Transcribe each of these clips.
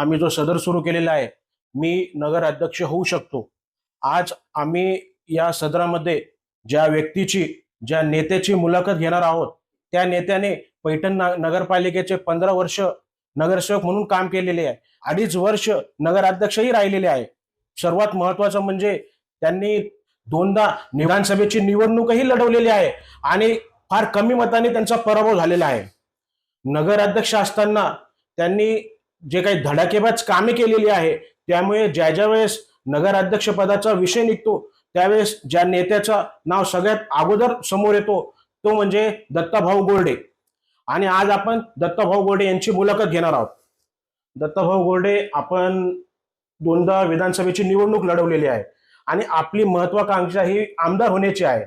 आम्ही जो सदर सुरू केलेला आहे मी नगर अध्यक्ष होऊ शकतो. आज आम्ही या सदरामध्ये ज्या व्यक्तीची ज्या नेत्याची मुलाखत घेणार आहोत त्या नेत्याने पैठण नगरपालिकेचे पंधरा वर्ष नगरसेवक म्हणून काम केलेले आहे. अडीच वर्ष नगराध्यक्षही राहिलेले आहे. सर्वात महत्वाचं म्हणजे त्यांनी दोनदा विधानसभेची निवडणूकही लढवलेली आहे आणि फार कमी मताने त्यांचा पराभव झालेला आहे. नगराध्यक्ष असताना त्यांनी जे काही धडाकेबाज कामे केलेली आहे त्यामुळे ज्या ज्या वेळेस नगराध्यक्ष पदाचा विषय निघतो त्यावेळेस ज्या नेत्याचं नाव सगळ्यात अगोदर समोर येतो तो म्हणजे दत्ताभाऊ गोर्डे. आणि आज आपण दत्ताभाऊ गोर्डे यांची मुलाखत घेणार आहोत. दत्ताभाऊ गोर्डे आपण दोनदा विधानसभेची निवडणूक लढवलेली आहे आणि आपली महत्वाकांक्षा ही आमदार होण्याची आहे.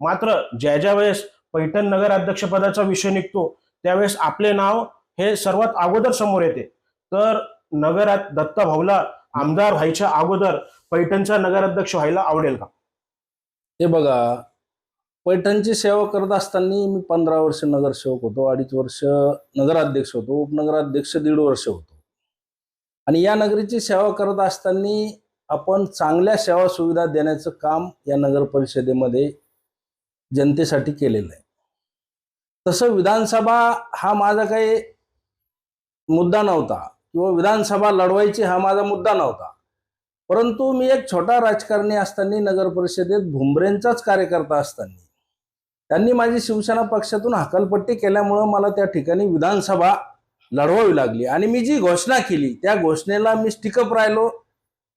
मात्र ज्या ज्या वेळेस पैठण नगर विषय निघतो त्यावेळेस आपले नाव हे सर्वात अगोदर समोर येते. तर नगरात दत्ता भाऊला आमदार व्हायच्या अगोदर पैठणचा नगराध्यक्ष व्हायला आवडेल का? हे बघा पैठणची सेवा करत असताना मी पंधरा वर्ष नगरसेवक होतो अडीच वर्ष नगराध्यक्ष होतो उपनगराध्यक्ष दीड वर्ष होतो. आणि या नगरीची सेवा करत असताना आपण चांगल्या सेवा सुविधा देण्याचं काम या नगर परिषदेमध्ये जनतेसाठी केलेलं आहे. तसं विधानसभा हा माझा काही मुद्दा नव्हता. किंवा विधानसभा लढवायची हा माझा मुद्दा नव्हता. परंतु मी एक छोटा राजकारणी असताना नगर परिषदेत भुमरेंचाच कार्यकर्ता असताना त्यांनी माझी शिवसेना पक्षातून हकालपट्टी केल्यामुळं मला त्या ठिकाणी विधानसभा लढवावी लागली. आणि मी जी घोषणा केली त्या घोषणेला मी स्टिकअप राहिलो.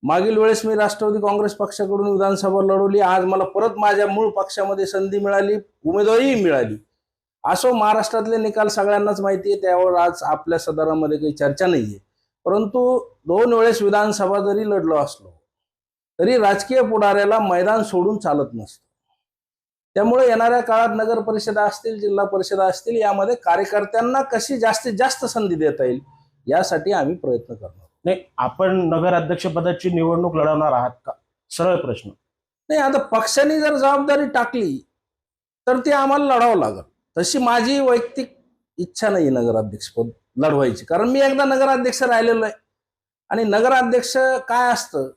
मागील वेळेस मी राष्ट्रवादी काँग्रेस पक्षाकडून विधानसभा लढवली. आज मला परत माझ्या मूळ पक्षामध्ये संधी मिळाली उमेदवारीही मिळाली. असो महाराष्ट्रातले निकाल सगळ्यांनाच माहिती आहे त्यावर आज आपल्या सदरामध्ये काही चर्चा नाही आहे परंतु दोन वेळेस विधानसभा जरी लढलो असलो तरी राजकीय पुढाऱ्याला मैदान सोडून चालत नसतं. त्यामुळे येणाऱ्या काळात नगर परिषदा असतील जिल्हा परिषदा असतील यामध्ये कार्यकर्त्यांना कशी जास्तीत जास्त संधी देता येईल यासाठी आम्ही प्रयत्न करणार. नाही आपण नगराध्यक्ष पदाची निवडणूक लढवणार आहात का? सरळ प्रश्न. नाही आता पक्षाने जर जबाबदारी टाकली तर ती आम्हाला लढावं लागल. तशी माझी वैयक्तिक इच्छा नाही नगराध्यक्षपद लढवायची. कारण मी एकदा नगराध्यक्ष राहिलेलो आहे आणि नगराध्यक्ष काय असतं?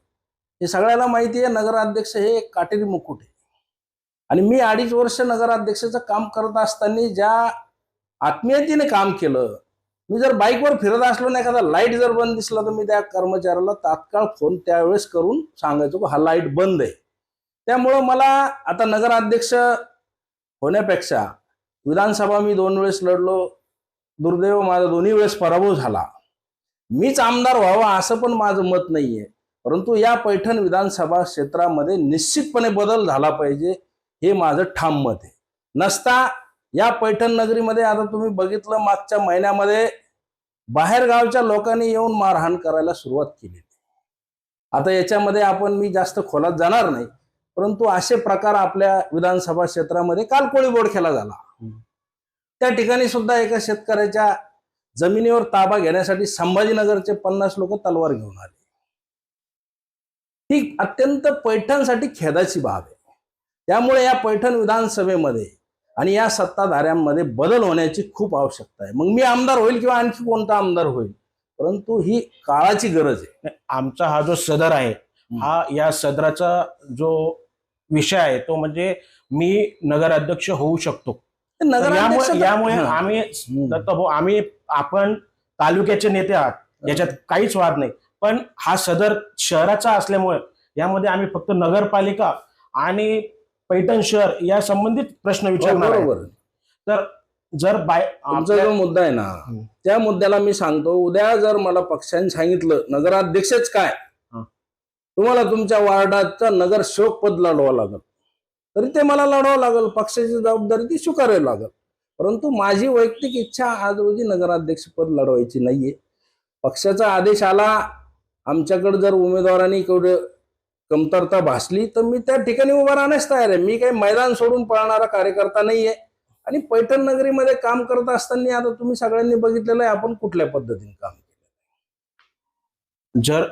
हे सगळ्याला माहिती आहे नगराध्यक्ष हे काटेरी मुकुट आहे. आणि मी अडीच वर्ष नगराध्यक्षाचं काम करत असताना ज्या आत्मीयतेने काम केलं मी जर बाईकवर फिरत असलो ना एखादा लाइट जर बंद दिसला तर मी त्या कर्मचाऱ्याला तात्काळ फोन त्यावेळेस करून सांगायचो की हा लाइट बंद आहे. त्यामुळं मला आता नगराध्यक्ष होण्यापेक्षा विधानसभा मी दोन वेळेस लढलो दुर्दैव माझा दोन्ही वेळेस पराभव झाला. मीच आमदार व्हावा असं पण माझं मत नाहीये. परंतु या पैठण विधानसभा क्षेत्रामध्ये निश्चितपणे बदल झाला पाहिजे हे माझं ठाम मत आहे. नसता या पैठण नगरीमध्ये आता तुम्ही बघितलं मागच्या महिन्यामध्ये बाहेरगावच्या लोकांनी येऊन मारहाण करायला सुरुवात केली. आता याच्यामध्ये आपण मी जास्त खोलात जाणार नाही परंतु असे प्रकार आपल्या विधानसभा क्षेत्रामध्ये काल कोळी खेळला झाला त्या ठिकाणी सुद्धा एका शेतकऱ्याच्या जमिनीवर ताबा घेण्यासाठी संभाजीनगरचे पन्नास लोक तलवार घेऊन आले. ही अत्यंत पैठणसाठी खेदाची बाब आहे. त्यामुळे या पैठण विधानसभेमध्ये आणि या सत्ताधाऱ्यांमध्ये बदल होण्याची खूप आवश्यकता आहे. मग मी आमदार होईल किंवा आणखी कोणता आमदार होईल? परंतु ही काळाची गरज आहे. आमचा हा जो सदर आहे हा या सदराचा जो विषय आहे तो म्हणजे मी नगराध्यक्ष होऊ शकतो. यामुळे यामुळे. आम्ही हम्म. दत्ताभाऊ आम्ही आपण तालुक्याचे नेते आहात याच्यात काहीच वाद नाही पण हा सदर शहराचा असल्यामुळे यामध्ये आम्ही फक्त नगरपालिका आणि पैठण शहर या संबंधित प्रश्न विचारणार बरोबर तर जर बाय आपल्या- जो मुद्दा आहे ना. त्या मुद्द्याला मी सांगतो उद्या जर मला पक्षाने सांगितलं नगराध्यक्षच काय. तुम्हाला तुमच्या वार्डाचं नगरसेवक पद लढवावं लागल तरी ते मला लढवावं लागल पक्षाची जबाबदारी ती स्वीकारावी लागल. परंतु माझी वैयक्तिक इच्छा आज रोजी नगराध्यक्षपद लढवायची नाहीये. पक्षाचा आदेश आला आमच्याकडे जर उमेदवारांनी केवढं कमतरता भासली तर मी त्या ठिकाणी उभा राहण्यास तयार आहे. मी काही मैदान सोडून पळणारा कार्यकर्ता नाहीये. आणि पैठण नगरीमध्ये काम करत असताना आता तुम्ही सगळ्यांनी बघितलेलं आहे आपण कुठल्या पद्धतीने काम केलं? जर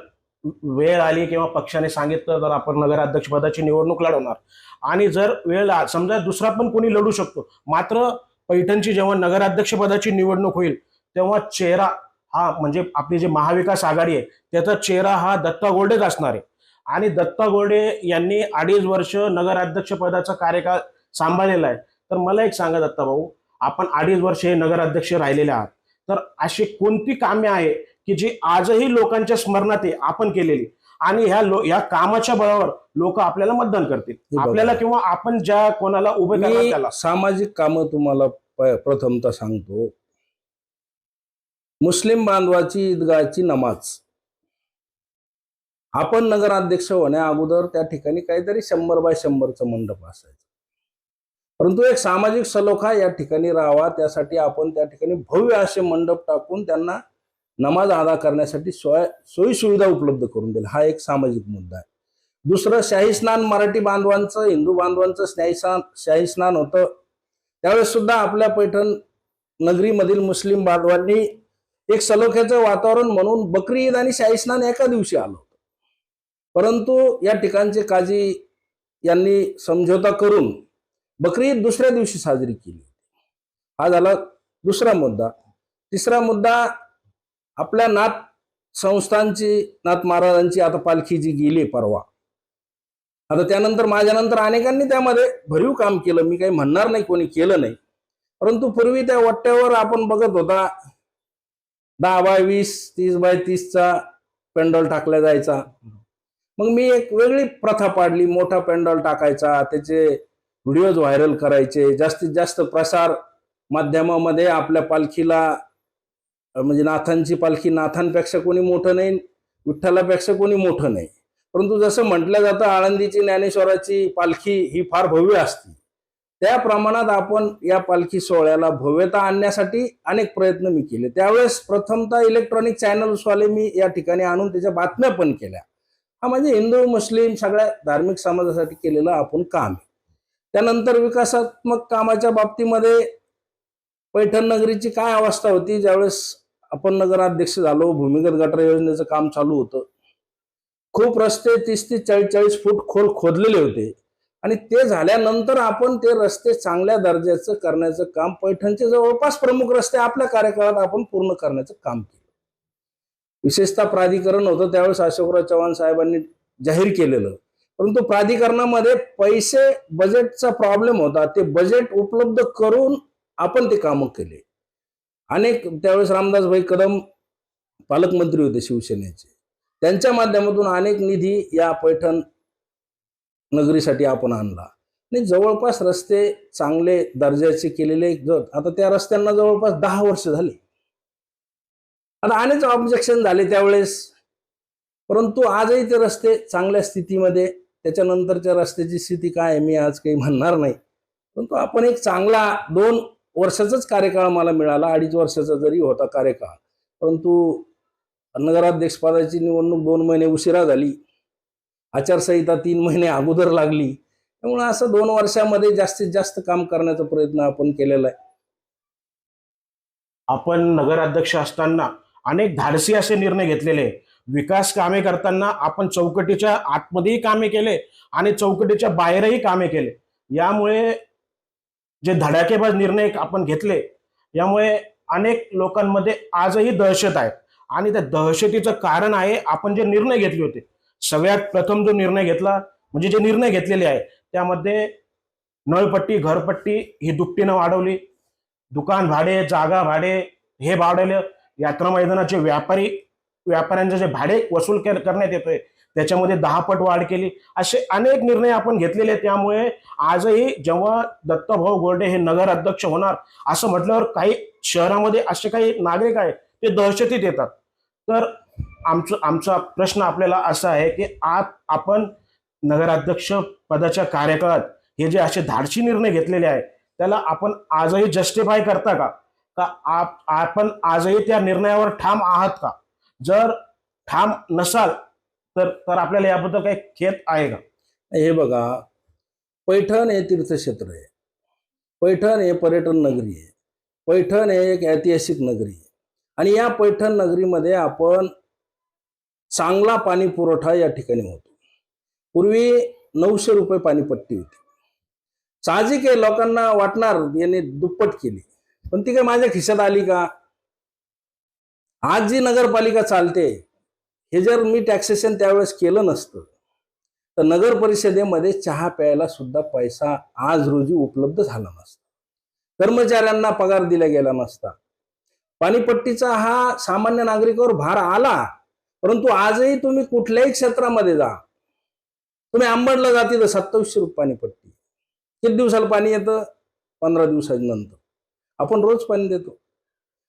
वेळ आली किंवा पक्षाने सांगितलं तर आपण नगराध्यक्षपदाची निवडणूक लढवणार. आणि जर वेळ समजा दुसरा पण कोणी लढू शकतो. मात्र पैठणची जेव्हा नगराध्यक्षपदाची निवडणूक होईल तेव्हा चेहरा हा म्हणजे आपली जी महाविकास आघाडी आहे त्याचा चेहरा हा दत्ता गोल्डेच असणार आहे. आणि दत्ता गोल्डे यांनी अडीच वर्ष नगराध्यक्षपदाचा कार्यकाळ सांभाळलेला आहे. तर मला एक सांगा दत्ता भाऊ आपण अडीच वर्ष हे नगराध्यक्ष राहिलेले आहात. तर अशी कोणती कामे आहे की जी आजही लोकांच्या स्मरणात आहे आपण केलेली. आणि ह्या लो ह्या कामाच्या बळावर लोक आपल्याला मतदान करतील. आपल्याला किंवा आपण ज्या कोणाला उभे त्याला. सामाजिक कामं तुम्हाला प्रथमतः सांगतो. मुस्लिम बांधवाची ईदगाहची नमाज. आपण नगराध्यक्ष होण्या अगोदर त्या ठिकाणी काहीतरी शंभर बाय शंभरचा मंडप असायचा. परंतु एक सामाजिक सलोखा या ठिकाणी राहावा त्यासाठी आपण त्या ठिकाणी भव्य असे मंडप टाकून त्यांना नमाज अदा करण्यासाठी सोय सोयीसुविधा उपलब्ध करून दिल्या हा एक सामाजिक मुद्दा आहे. दुसरं शाही स्नान मराठी बांधवांचं हिंदू बांधवांचं स्नाही स्नान शाही स्नान होतं. त्यावेळेस सुद्धा आपल्या पैठण नगरीमधील मुस्लिम बांधवांनी एक सलोख्याचं वातावरण म्हणून बकरी ईद आणि शाही स्नान एका दिवशी आलं होतं. परंतु या ठिकाणचे काजी यांनी समझोता करून बकरी ईद दुसऱ्या दिवशी साजरी केली हा झाला दुसरा मुद्दा. तिसरा मुद्दा आपल्या नाथ संस्थांची नाथ महाराजांची आता पालखी जी गेली परवा. आता त्यानंतर माझ्यानंतर अनेकांनी त्यामध्ये भरीव काम केलं. मी काही म्हणणार नाही कोणी केलं नाही. परंतु पूर्वी त्या वट्ट्यावर आपण बघत होता दहा बाय वीस तीस बाय तीसचा पेंडॉल टाकला जायचा. मग मी एक वेगळी प्रथा पाडली. मोठा पेंडॉल टाकायचा त्याचे व्हिडिओज व्हायरल करायचे. जास्तीत जास्त प्रसार माध्यमामध्ये आपल्या पालखीला म्हणजे नाथांची पालखी नाथांपेक्षा कोणी मोठं नाही विठ्ठलापेक्षा कोणी मोठं नाही. परंतु जसं म्हटलं जातं आळंदीची ज्ञानेश्वराची पालखी ही फार भव्य असते. त्या प्रमाणात आपण या पालखी सोहळ्याला भव्यता आणण्यासाठी अनेक प्रयत्न मी केले. त्यावेळेस प्रथमतः इलेक्ट्रॉनिक चॅनल्सवाले मी या ठिकाणी आणून त्याच्या बातम्या पण केल्या. हा म्हणजे हिंदू मुस्लिम सगळ्या धार्मिक समाजासाठी केलेलं आपण काम आहे. त्यानंतर विकासात्मक कामाच्या बाबतीमध्ये पैठण नगरीची काय अवस्था होती ज्यावेळेस आपण नगराध्यक्ष झालो भूमिगत गटर योजनेचं काम चालू होतं. खूप रस्ते तीस ते चाळीस चाळीस फूट खोल खोदलेले होते. आणि ते झाल्यानंतर आपण ते रस्ते चांगल्या दर्जाचं करण्याचं काम पैठणचे जवळपास प्रमुख रस्ते आपल्या कार्यकाळात आपण पूर्ण करण्याचं काम केलं. विशेषतः प्राधिकरण होतं त्यावेळेस अशोकराव चव्हाण साहेबांनी जाहीर केलेलं. परंतु प्राधिकरणामध्ये पैसे बजेटचा प्रॉब्लेम होता. ते बजेट उपलब्ध करून आपण ते कामं केले. अनेक त्यावेळेस रामदासभाई कदम पालकमंत्री होते शिवसेनेचे. त्यांच्या माध्यमातून अनेक निधी या पैठण नगरीसाठी आपण आणला. आणि जवळपास रस्ते चांगले दर्जाचे केलेले आता त्या रस्त्यांना जवळपास दहा वर्ष झाले. आता अनेक ऑब्जेक्शन झाले त्यावेळेस. परंतु आजही ते रस्ते चांगल्या स्थितीमध्ये त्याच्यानंतरच्या रस्त्याची स्थिती काय आहे मी आज काही म्हणणार नाही. परंतु आपण एक चांगला दोन वर्षाचाच कार्यकाळ मला मिळाला अडीच वर्षाचा जरी होता कार्यकाळ परंतु नगराध्यक्षपदाची निवडणूक दोन महिने उशिरा झाली आचारसंहिता तीन महिने अगोदर लागली त्यामुळे असं दोन वर्षामध्ये जास्तीत जास्त काम करण्याचा प्रयत्न आपण केलेला आहे. आपण नगराध्यक्ष असताना अनेक धाडसी असे निर्णय घेतलेले. विकास कामे करताना आपण चौकटीच्या आतमध्येही कामे केले आणि चौकटीच्या बाहेरही कामे केले. यामुळे जे धडाकेबाज निर्णय आपण घेतले यामुळे अनेक लोकांमध्ये आजही दहशत आहे आणि त्या दहशतीचं कारण आहे आपण जे निर्णय घेतले होते. सगळ्यात प्रथम जो निर्णय घेतला म्हणजे जे निर्णय घेतलेले आहे त्यामध्ये नळपट्टी घरपट्टी ही दुपटीनं वाढवली. दुकान भाडे जागा भाडे हे वाढवलं. यात्रा मैदानाचे व्यापारी व्यापाऱ्यांचे जे भाडे वसूल के- करण्यात येतोय त्याच्यामध्ये दहा पट वाढ केली. असे अनेक निर्णय आपण घेतलेले आहेत. त्यामुळे आजही जेव्हा दत्तभाऊ गोल्डे हे नगर अध्यक्ष होणार असं म्हटल्यावर काही शहरामध्ये असे काही नागरिक आहेत ते दहशतीत येतात. तर आमचं आमचा प्रश्न आपल्याला असा आहे की आज आपण नगराध्यक्ष पदाच्या कार्यकाळात हे जे असे धाडशी निर्णय घेतलेले आहे त्याला आपण आजही जस्टिफाय करता का? का आप आपण आजही त्या निर्णयावर ठाम आहात का? जर ठाम नसाल तर तर आपल्याला याबद्दल काही खेत आहे का? हे बघा पैठण हे तीर्थक्षेत्र आहे. पैठण हे पर्यटन नगरी आहे. पैठण हे एक ऐतिहासिक नगरी आहे. आणि या पैठण नगरीमध्ये आपण चांगला पाणी पुरवठा या ठिकाणी होतो. पूर्वी नऊशे रुपये पाणीपट्टी होती. साहजिक आहे लोकांना वाटणार याने दुप्पट केली. पण ती काय माझ्या खिशात आली का? आज जी नगरपालिका चालते हे जर मी टॅक्सेशन त्यावेळेस केलं नसतं तर नगर परिषदेमध्ये चहा प्यायला सुद्धा पैसा आज रोजी उपलब्ध झाला नसता. कर्मचाऱ्यांना पगार दिला गेला नसता. पाणीपट्टीचा हा सामान्य नागरिकावर भार आला परंतु आजही तुम्ही कुठल्याही क्षेत्रामध्ये जा. तुम्ही आंबडला जाते तर सत्तावीसशे रुपये पाणीपट्टी. किती दिवसाला पाणी येतं? पंधरा दिवसानंतर. आपण रोज पाणी देतो.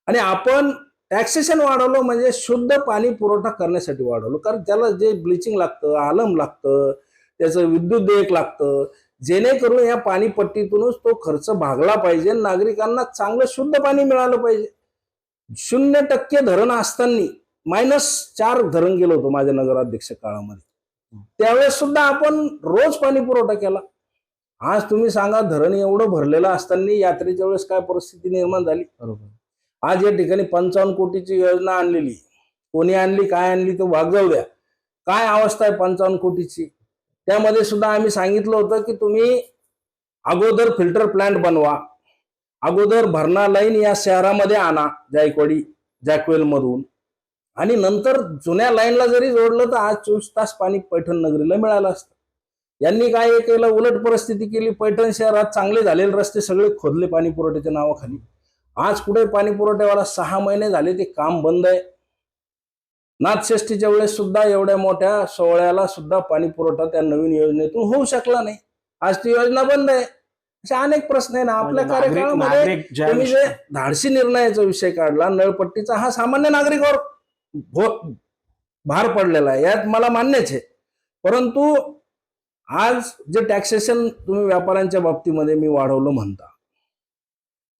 आणि आपण टॅक्सेशन वाढवलं म्हणजे शुद्ध पाणी पुरवठा करण्यासाठी वाढवलं. कारण त्याला जे ब्लिचिंग लागतं आलम लागतं त्याचं विद्युत देयक लागतं जेणेकरून या पाणीपट्टीतूनच तो खर्च भागला पाहिजे नागरिकांना चांगलं शुद्ध पाणी मिळालं पाहिजे. शून्य टक्के धरण असताना मायनस चार धरण गेलो होतो माझ्या नगराध्यक्ष काळामध्ये. त्यावेळेस सुद्धा आपण रोज पाणी पुरवठा केला. आज तुम्ही सांगा धरण एवढं भरलेलं असताना यात्रेच्या वेळेस काय परिस्थिती निर्माण झाली? बरोबर. आज या ठिकाणी पंचावन्न कोटीची योजना आणलेली. कोणी आणली काय आणली तो भाग जाऊ द्या. काय अवस्था आहे पंचावन्न कोटीची? त्यामध्ये सुद्धा आम्ही सांगितलं होतं की तुम्ही अगोदर फिल्टर प्लांट बनवा. अगोदर भरणा लाईन या शहरामध्ये आणा जायकवाडी जॅकवेल मधून आणि नंतर जुन्या लाईनला जरी जोडलं तर आज चोवीस तास पाणी पैठण नगरीला मिळालं असतं. यांनी काय केलं? उलट परिस्थिती केली. पैठण शहरात चांगले झालेले रस्ते सगळे खोदले पाणी पुरवठ्याच्या नावाखाली. आज कुठे पाणी पुरवठ्यावाला सहा महिने झाले ते काम बंद आहे. नाथषष्टीच्या वेळेस सुद्धा एवढ्या मोठ्या सोहळ्याला सुद्धा पाणी पुरवठा त्या नवीन योजनेतून होऊ शकला नाही. आज ती योजना बंद आहे. असे अनेक प्रश्न आहे ना आपल्या म्हणजे कार्यकाळामध्ये नागरिक ज्या तुम्ही जे धाडसी निर्णयाचा विषय काढला नळपट्टीचा हा सामान्य नागरिकावर भार पडलेला आहे. यात मला मान्यच आहे. परंतु आज जे टॅक्सेशन तुम्ही व्यापाऱ्यांच्या बाबतीमध्ये मी वाढवलं म्हणता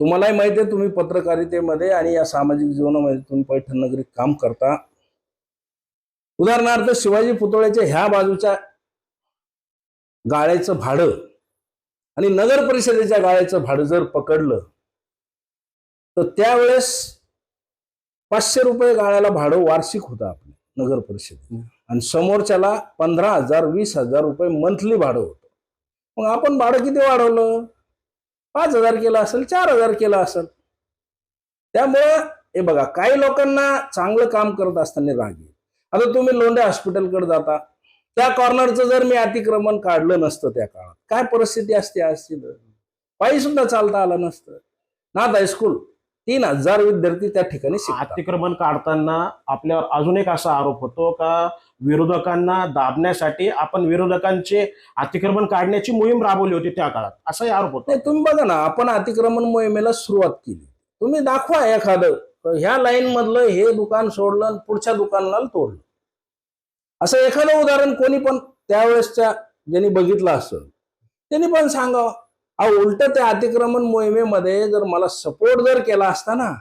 तुम्हालाही माहिती आहे तुम्ही पत्रकारितेमध्ये आणि या सामाजिक जीवनामध्ये तुम्ही पैठण नगरीत काम करता. उदाहरणार्थ शिवाजी पुतळ्याच्या ह्या बाजूच्या गाळ्याचं भाडं आणि नगर परिषदेच्या गाळ्याचं भाडं जर पकडलं तर त्यावेळेस पाचशे रुपये गाळ्याला भाडं वार्षिक होतं आपलं नगर परिषदेत आणि समोरच्याला पंधरा हजार वीस हजार रुपये मंथली भाडं होतं. मग आपण भाडं किती वाढवलं? पाच हजार केलं असेल चार हजार केलं असेल. त्यामुळं हे बघा काही लोकांना चांगलं काम करत असताना राग येईल. आता तुम्ही लोंढे हॉस्पिटलकडे जाता. त्या कॉर्नरचं जर मी अतिक्रमण काढलं नसतं त्या काळात काय परिस्थिती असते आज पायी सुद्धा चालता आलं नसतं. नाथ हायस्कूल तीन हजार विद्यार्थी त्या ठिकाणी अतिक्रमण काढताना आपल्यावर अजून एक असा आरोप होतो का विरोधकांना दाबण्यासाठी आपण विरोधकांचे अतिक्रमण काढण्याची मोहीम राबवली होती त्या काळात. असाही आरोप होता. नाही तुम्ही बघा ना आपण अतिक्रमण मोहिमेला सुरुवात केली. तुम्ही दाखवा एखादं. ह्या लाईन मधलं हे दुकान सोडलं आणि पुढच्या दुकानाला तोडलं. असं एखादं उदाहरण कोणी पण त्यावेळेसच्या ज्यांनी बघितलं असं त्यांनी पण सांगावं हा उलट त्या अतिक्रमण मोहिमेमध्ये जर मला सपोर्ट जर केला असता ना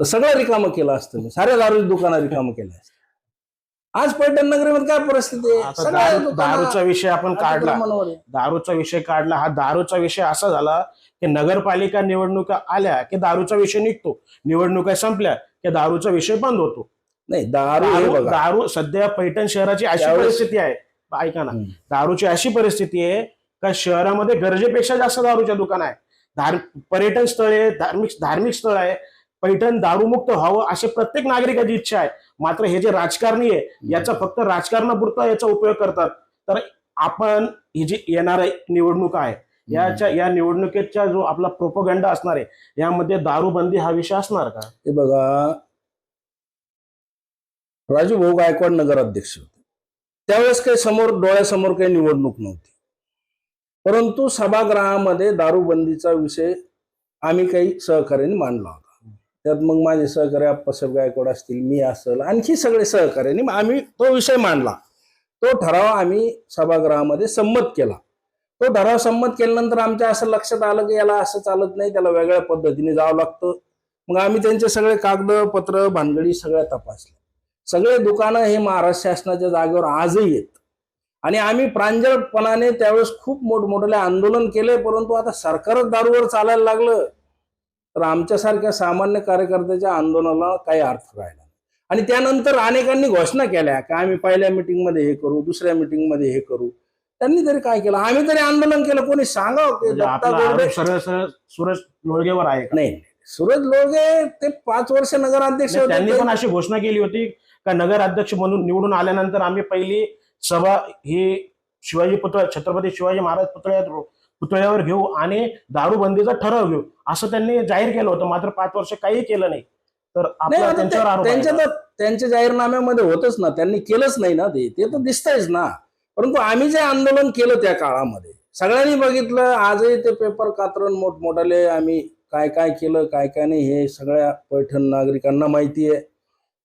तर सगळं रिकामं केलं असतं मी. साऱ्या दारू दुकानं रिकामं केलं असतं. आज पैठण नगरीमध्ये काय परिस्थिती आता दारू- दारूचा विषय आपण काढला. दारूचा विषय काढला. हा दारूचा विषय असा झाला की नगरपालिका निवडणुका आल्या की दारूचा विषय निघतो. निवडणुका संपल्या की दारूचा विषय बंद होतो. नाही दारू हे दारू बघा. दारू सध्या पैठण शहराची अशी त्यावेळेस- परिस्थिती आहे. ऐका ना. हम्म. दारूची अशी परिस्थिती आहे का शहरामध्ये गरजेपेक्षा जास्त दारूच्या दुकान आहे. धार पर्यटन स्थळ आहे धार्मिक धार्मिक स्थळ आहे. पैठण दारूमुक्त व्हावं अशी प्रत्येक नागरिकाची इच्छा आहे. मात्र हे जे राजकारणी आहे याचा फक्त राजकारणापुरता याचा उपयोग करतात. तर आपण ही जी येणाऱ्या निवडणूक आहे याच्या या निवडणुकीचा जो आपला प्रोपोगंडा असणार आहे यामध्ये दारूबंदी हा विषय असणार का? हे बघा राजू भाऊ गायकवाड नगराध्यक्ष होते. त्यावेळेस काही समोर डोळ्यासमोर काही निवडणूक नव्हती. परंतु सभागृहामध्ये दारूबंदीचा विषय आम्ही काही सहकार्याने मांडला त्यात मग माझे सहकारी अप्पासाहेब गायकवाड असतील मी असेल आणखी सगळे सहकार्याने आम्ही तो विषय मांडला. तो ठराव आम्ही सभागृहामध्ये संमत केला. तो ठराव संमत केल्यानंतर आमच्या असं लक्षात आलं की याला असं चालत नाही त्याला वेगळ्या पद्धतीने जावं लागतं. मग आम्ही त्यांचे सगळे कागदपत्र भानगडी सगळ्या तपासल्या. सगळे दुकानं हे महाराष्ट्र शासनाच्या जागेवर आजही आहेत. आणि आम्ही प्रांजळपणाने त्यावेळेस खूप मोठमोठे आंदोलन केले परंतु आता सरकारच दारूवर चालायला लागलं. तर आमच्यासारख्या सामान्य कार्यकर्त्याच्या आंदोलनाला काही अर्थ राहिला. आणि त्यानंतर अनेकांनी घोषणा केल्या की आम्ही पहिल्या मिटिंगमध्ये हे करू दुसऱ्या मिटिंगमध्ये हे करू. त्यांनी तरी काय केलं? आम्ही तरी आंदोलन केलं. कोणी सांगावं म्हणजे सुरेश लोळगेवर आहे का? नाही सूरज लोळगे ते पाच वर्ष नगराध्यक्ष त्यांनी पण अशी घोषणा केली होती का नगर अध्यक्ष म्हणून निवडून आल्यानंतर आम्ही पहिली सभा ही शिवाजी पुतळा छत्रपती शिवाजी महाराज पुतळ्यात पुतळ्यावर घेऊ आणि दारूबंदीचा ठराव घेऊ. असं त्यांनी जाहीर केलं होतं. मात्र पाच वर्ष काही केलं नाही. तर त्यांच्या त्यांच्या जाहीरनाम्यामध्ये होतच ना. त्यांनी केलंच नाही ना ते. ते तर दिसतंयच ना. परंतु आम्ही जे आंदोलन केलं त्या काळामध्ये सगळ्यांनी बघितलं. आजही ते पेपर कात्रण मोठमोठाले आम्ही काय काय केलं काय काय नाही हे सगळ्या पैठण नागरिकांना माहिती आहे.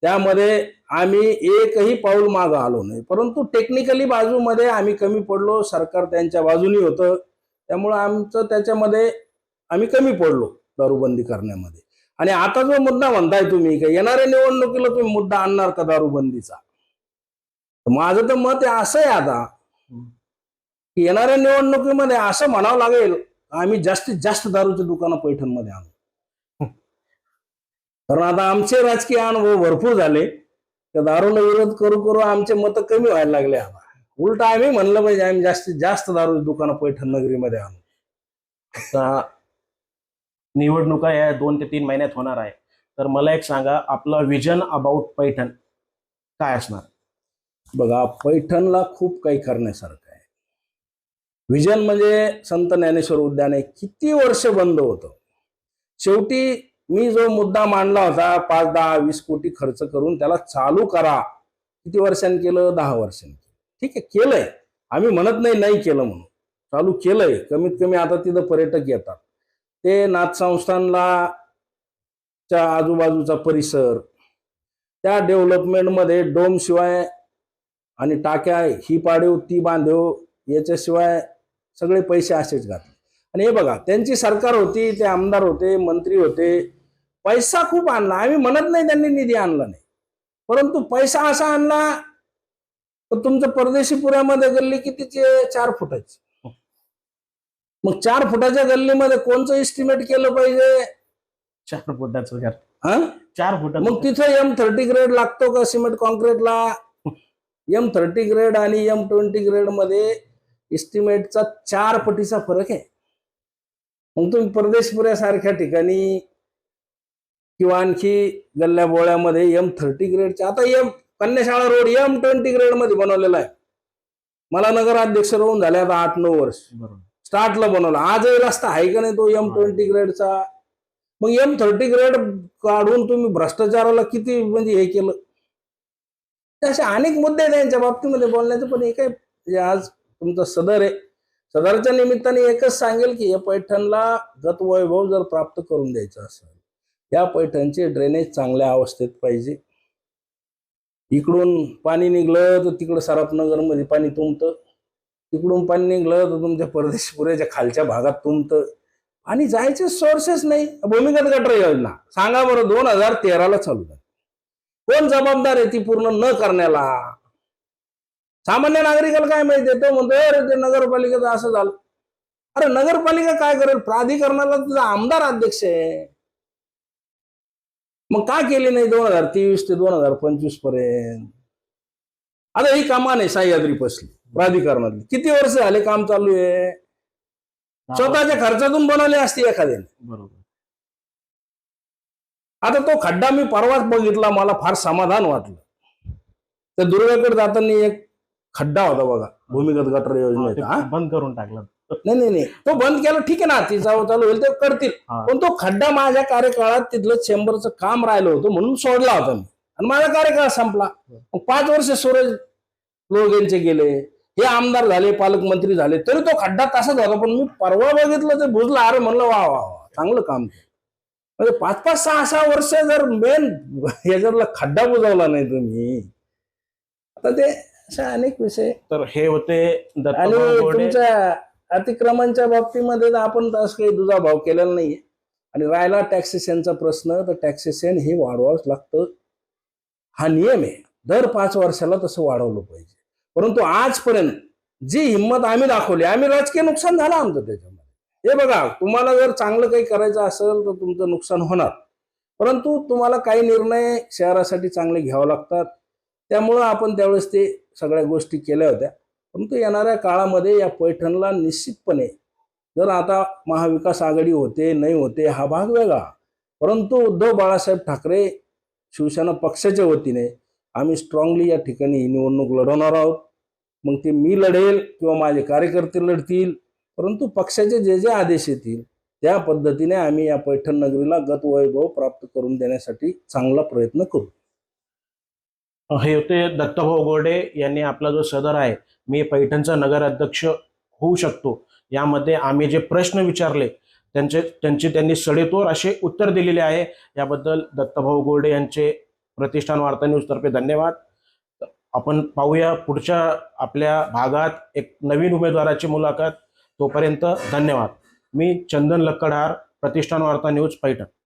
त्यामध्ये आम्ही एकही पाऊल मागं आलो नाही. परंतु टेक्निकली बाजूमध्ये आम्ही कमी पडलो. सरकार त्यांच्या बाजूनी होतं. त्यामुळं आमचं त्याच्यामध्ये आम्ही कमी पडलो दारूबंदी करण्यामध्ये. आणि आता जो मुद्दा म्हणताय तुम्ही का येणाऱ्या निवडणुकीला तुम्ही मुद्दा आणणार का दारूबंदीचा? माझं तर मत आहे असं आहे आता. की येणाऱ्या निवडणुकीमध्ये असं म्हणावं लागेल आम्ही जास्तीत जास्त दारूची दुकानं पैठणमध्ये आणू. कारण आता आमचे राजकीय अनुभव भरपूर झाले. त्या दारूला विरोध करू करू आमचे मतं कमी व्हायला लागले आता. उलट आम्ही म्हणलं पाहिजे आम्ही जास्तीत जास्त दारू दुकानं पैठण नगरीमध्ये आणू. आता निवडणुका या दोन ते तीन महिन्यात होणार आहे. तर मला एक सांगा आपलं विजन अबाउट पैठण काय असणार? बघा पैठणला खूप काही करण्यासारखं आहे. विजन म्हणजे संत ज्ञानेश्वर उद्यान आहे किती वर्ष बंद होतं. शेवटी मी जो मुद्दा मांडला होता पाच दहा वीस कोटी खर्च करून त्याला चालू करा. किती वर्षांनी केलं? दहा वर्षांनी ठीक आहे केलंय. आम्ही म्हणत नाही नाही केलं म्हणून. चालू केलंय. कमीत कमी आता तिथं पर्यटक येतात. ते नाथ संस्थानला च्या आजूबाजूचा परिसर त्या डेव्हलपमेंटमध्ये डोम शिवाय आणि टाक्या ही पाडेव ती बांधव याच्याशिवाय सगळे पैसे असेच घातले. आणि हे बघा त्यांची सरकार होती ते आमदार होते मंत्री होते. पैसा खूप आणला. आम्ही म्हणत नाही त्यांनी निधी आणला नाही. परंतु पैसा असा आणला तर तुमचं परदेशी पुऱ्यामध्ये गल्ली कितीची आहे? चार फुटाची. मग चार फुटाच्या गल्लीमध्ये कोणचं एस्टिमेट केलं पाहिजे? चार फुटाचं हा? चार फुटाचं मग तिथं एम थर्टी ग्रेड लागतो का सिमेंट कॉन्क्रीटला? एम थर्टी ग्रेड आणि एम ट्वेंटी ग्रेडमध्ये एस्टिमेटचा चार पटीचा फरक आहे. मग तुम्ही परदेशपुऱ्यासारख्या ठिकाणी किंवा आणखी गल्ल्या बोळ्यामध्ये एम थर्टी ग्रेडच्या आता एम कन्याशाळा रोड एम ट्वेंटी ग्रेडमध्ये बनवलेला आहे. मला नगराध्यक्ष राहून झाले आता आठ नऊ वर्ष. स्टार्टला बनवला. आजही रस्ता आहे का नाही तो एम ट्वेंटी ग्रेडचा मग एम थर्टी ग्रेड काढून तुम्ही भ्रष्टाचाराला किती म्हणजे हे केलं? ते असे अनेक मुद्दे आहेत त्यांच्या बाबतीमध्ये बोलण्याचं पण एक आहे म्हणजे आज तुमचं सदर आहे. सदरच्या निमित्ताने एकच सांगेल की या पैठणला गत वैभव जर प्राप्त करून द्यायचं असेल या पैठणचे ड्रेनेज चांगल्या अवस्थेत पाहिजे. इकडून पाणी निघलं तर तिकडं सराफनगरमध्ये पाणी तुंबतं. तिकडून पाणी निघलं तर तुमच्या परदेश पुऱ्याच्या खालच्या भागात तुमतं आणि जायचे सोर्सेस नाही. भूमिगत गटर योजना. सांगा बरं दोन हजार तेराला चालू झाली. कोण जबाबदार आहे ती पूर्ण न करण्याला? सामान्य नागरिकाला काय माहिती तो म्हणतो अरे ते नगरपालिकेचं असं झालं. अरे नगरपालिका काय करेल? प्राधिकरणाला तुझा आमदार अध्यक्ष आहे. मग का केली नाही दोन हजार तेवीस ते दोन हजार पंचवीसपर्यंत? आता ही कामान आहे सह्याद्री पसली प्राधिकरणातली. किती वर्ष झाले काम चालू आहे? स्वतःच्या खर्चातून बनवले असते एखाद्याने. बरोबर. आता तो खड्डा मी परवाच बघितला मला फार समाधान वाटलं. त्या दुर्गाकडे जाताना एक खड्डा होता बघा भूमिगत गटर योजनेचा? बंद करून टाकलं. नाही नाही नाही. तो बंद केला ठीक आहे ना ती चालू चालू होईल ते करतील. पण तो खड्डा माझ्या कार्यकाळात तिथलं चेंबरचं काम राहिलं होतं म्हणून सोडला होता मी. आणि माझा कार्यकाळ संपला. पाच वर्ष सूरज लोगेंचे गेले. हे आमदार झाले पालकमंत्री झाले तरी तो खड्डा तसाच होता. पण मी परवा बघितलं ते बुजला. अरे म्हणलं वा वा वा चांगलं काम म्हणजे पाच पाच सहा सहा वर्ष जर मेन याच्यातला खड्डा बुजवला नाही तुम्ही आता ते असे अनेक विषय. तर हे होते आणि तुमच्या अतिक्रमणच्या बाबतीमध्ये तर आपण तसं काही दुजा भाव केलेला नाहीये. आणि राहिला टॅक्सेशनचा प्रश्न तर टॅक्सेशन हे वाढवावंच लागतं. हा नियम आहे. दर पाच वर्षाला तसं वाढवलं पाहिजे. परंतु आजपर्यंत जी हिंमत आम्ही दाखवली आम्ही राजकीय नुकसान झालं आमचं त्याच्यामध्ये. हे बघा तुम्हाला जर चांगलं काही करायचं असेल तर तुमचं नुकसान होणार. परंतु तुम्हाला काही निर्णय शहरासाठी चांगले घ्यावे लागतात. त्यामुळं आपण त्यावेळेस ते सगळ्या गोष्टी केल्या होत्या. परंतु येणाऱ्या काळामध्ये या पैठणला निश्चितपणे जर आता महाविकास आघाडी होते नाही होते हा भाग वेगळा. परंतु उद्धव बाळासाहेब ठाकरे शिवसेना पक्षाच्या वतीने आम्ही स्ट्रॉंगली या ठिकाणी ही निवडणूक लढवणार आहोत. मग ते मी लढेल किंवा माझे कार्यकर्ते लढतील परंतु पक्षाचे जे जे आदेश येतील त्या पद्धतीने आम्ही या पैठण नगरीला गत वैभव प्राप्त करून देण्यासाठी चांगला प्रयत्न करू. हे होते दत्तभाऊ गोडे यांनी आपला जो सदर आहे मी पैठणचा नगराध्यक्ष होऊ शकतो. यामध्ये आम्ही जे प्रश्न विचारले त्यांचे त्यांची त्यांनी सडेतोड असे उत्तर दिलेले आहे. याबद्दल दत्तभाऊ गोडे यांचे प्रतिष्ठान वार्ता न्यूजतर्फे धन्यवाद. आपण पाहूया पुढच्या आपल्या भागात एक नवीन उमेदवाराची मुलाखत. तोपर्यंत धन्यवाद. मी चंदन लक्कडहार प्रतिष्ठान वार्ता न्यूज पैठण.